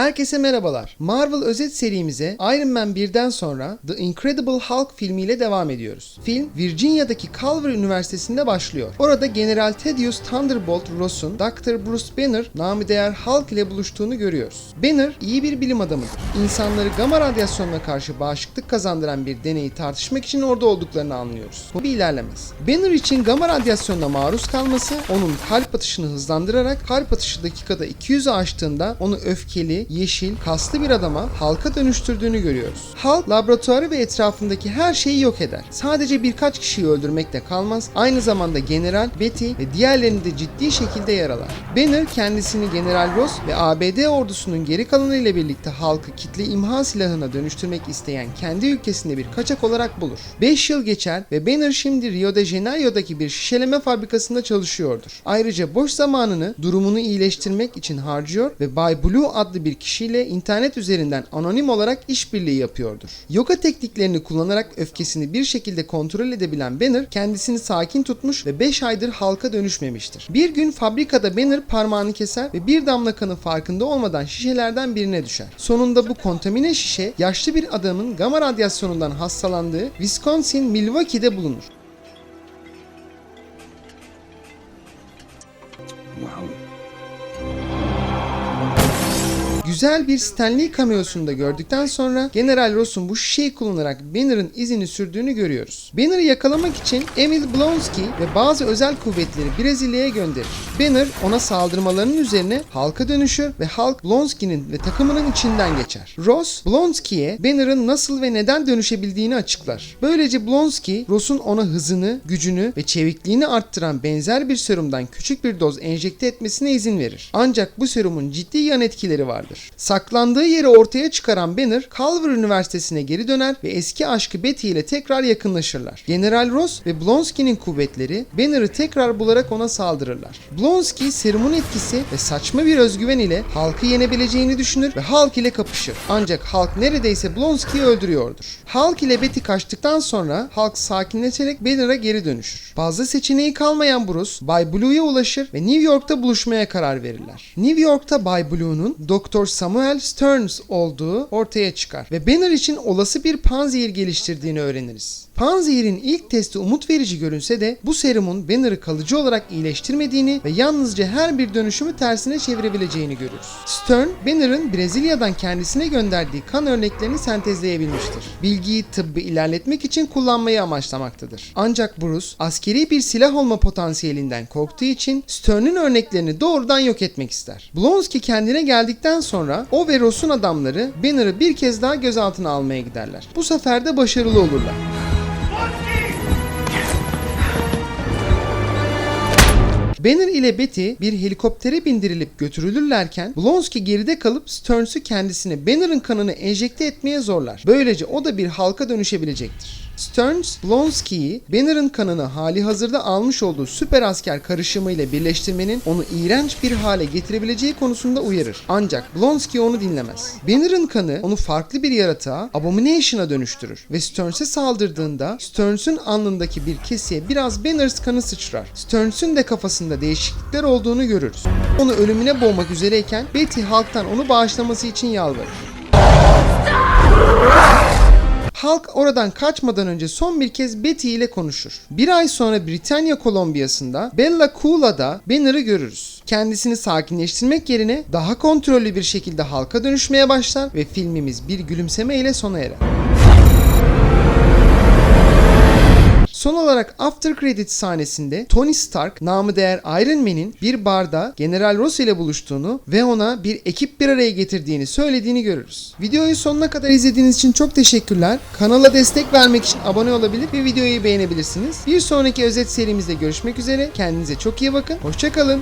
Herkese merhabalar. Marvel özet serimize Iron Man 1'den sonra The Incredible Hulk filmiyle devam ediyoruz. Film Virginia'daki Culver Üniversitesi'nde başlıyor. Orada General Thaddeus Thunderbolt Ross'un Dr. Bruce Banner namı değer Hulk ile buluştuğunu görüyoruz. Banner iyi bir bilim adamıdır. İnsanları gamma radyasyonuna karşı bağışıklık kazandıran bir deneyi tartışmak için orada olduklarını anlıyoruz. Bu bir ilerlemez. Banner için gamma radyasyonuna maruz kalması onun kalp atışını hızlandırarak kalp atışı dakikada 200'ü aştığında onu öfkeli, yeşil, kaslı bir adama halka dönüştürdüğünü görüyoruz. Hulk laboratuvarı ve etrafındaki her şeyi yok eder. Sadece birkaç kişiyi öldürmekle kalmaz, aynı zamanda General, Betty ve diğerlerini de ciddi şekilde yaralar. Banner kendisini General Ross ve ABD ordusunun geri kalanı ile birlikte halkı kitle imha silahına dönüştürmek isteyen kendi ülkesinde bir kaçak olarak bulur. 5 yıl geçer ve Banner şimdi Rio de Janeiro'daki bir şişeleme fabrikasında çalışıyordur. Ayrıca boş zamanını durumunu iyileştirmek için harcıyor ve Bay Blue adlı bir kişiyle internet üzerinden anonim olarak işbirliği yapıyordur. Yoga tekniklerini kullanarak öfkesini bir şekilde kontrol edebilen Banner kendisini sakin tutmuş ve 5 aydır halka dönüşmemiştir. Bir gün fabrikada Banner parmağını keser ve bir damla kanı farkında olmadan şişelerden birine düşer. Sonunda bu kontamine şişe yaşlı bir adamın gamma radyasyonundan hastalandığı Wisconsin Milwaukee'de bulunur. Güzel bir Stanley cameosunu da gördükten sonra General Ross'un bu şişeyi kullanarak Banner'ın izini sürdüğünü görüyoruz. Banner'ı yakalamak için Emil Blonsky ve bazı özel kuvvetleri Brezilya'ya gönderir. Banner ona saldırmalarının üzerine halka dönüşür ve Hulk Blonsky'nin ve takımının içinden geçer. Ross, Blonsky'ye Banner'ın nasıl ve neden dönüşebildiğini açıklar. Böylece Blonsky, Ross'un ona hızını, gücünü ve çevikliğini arttıran benzer bir serumdan küçük bir doz enjekte etmesine izin verir. Ancak bu serumun ciddi yan etkileri vardır. Saklandığı yeri ortaya çıkaran Banner, Culver Üniversitesi'ne geri döner ve eski aşkı Betty ile tekrar yakınlaşırlar. General Ross ve Blonsky'nin kuvvetleri Banner'ı tekrar bularak ona saldırırlar. Blonsky serumun etkisi ve saçma bir özgüven ile Hulk'ı yenebileceğini düşünür ve Hulk ile kapışır. Ancak Hulk neredeyse Blonsky'yi öldürüyordur. Hulk ile Betty kaçtıktan sonra Hulk sakinleşerek Banner'a geri dönüşür. Fazla seçeneği kalmayan Bruce, Bay Blue'ya ulaşır ve New York'ta buluşmaya karar verirler. New York'ta Bay Blue'nun Doktor Samuel Stearns olduğu ortaya çıkar ve Banner için olası bir panzehir geliştirdiğini öğreniriz. Panzehir'in ilk testi umut verici görünse de bu serumun Banner'ı kalıcı olarak iyileştirmediğini ve yalnızca her bir dönüşümü tersine çevirebileceğini görürüz. Stern, Banner'ın Brezilya'dan kendisine gönderdiği kan örneklerini sentezleyebilmiştir. Bilgiyi tıbbı ilerletmek için kullanmayı amaçlamaktadır. Ancak Bruce, askeri bir silah olma potansiyelinden korktuğu için Stern'in örneklerini doğrudan yok etmek ister. Blonsky kendine geldikten sonra o ve Ross'un adamları Banner'ı bir kez daha gözaltına almaya giderler. Bu sefer de başarılı olurlar. Banner ile Betty bir helikoptere bindirilip götürülürlerken Blonsky geride kalıp Stearns'ü kendisine Banner'ın kanını enjekte etmeye zorlar. Böylece o da bir halka dönüşebilecektir. Stearns, Blonsky'yi Banner'ın kanını hali hazırda almış olduğu süper asker karışımıyla birleştirmenin onu iğrenç bir hale getirebileceği konusunda uyarır. Ancak Blonsky onu dinlemez. Banner'ın kanı onu farklı bir yaratığa, Abomination'a dönüştürür ve Stearns'e saldırdığında Stearns'ün alnındaki bir kesiye biraz Banner's kanı sıçrar. Stearns'ün de kafasında değişiklikler olduğunu görürüz. Onu ölümüne boğmak üzereyken Betty halktan onu bağışlaması için yalvarır. Halk oradan kaçmadan önce son bir kez Betty ile konuşur. Bir ay sonra Britanya Kolombiyası'nda Bella Coola'da Banner'ı görürüz. Kendisini sakinleştirmek yerine daha kontrollü bir şekilde halka dönüşmeye başlar ve filmimiz bir gülümseme ile sona erer. Son olarak After Credits sahnesinde Tony Stark namı değer Iron Man'in bir barda General Ross ile buluştuğunu ve ona bir ekip bir araya getirdiğini söylediğini görürüz. Videoyu sonuna kadar izlediğiniz için çok teşekkürler. Kanala destek vermek için abone olabilir ve videoyu beğenebilirsiniz. Bir sonraki özet serimizde görüşmek üzere. Kendinize çok iyi bakın. Hoşçakalın.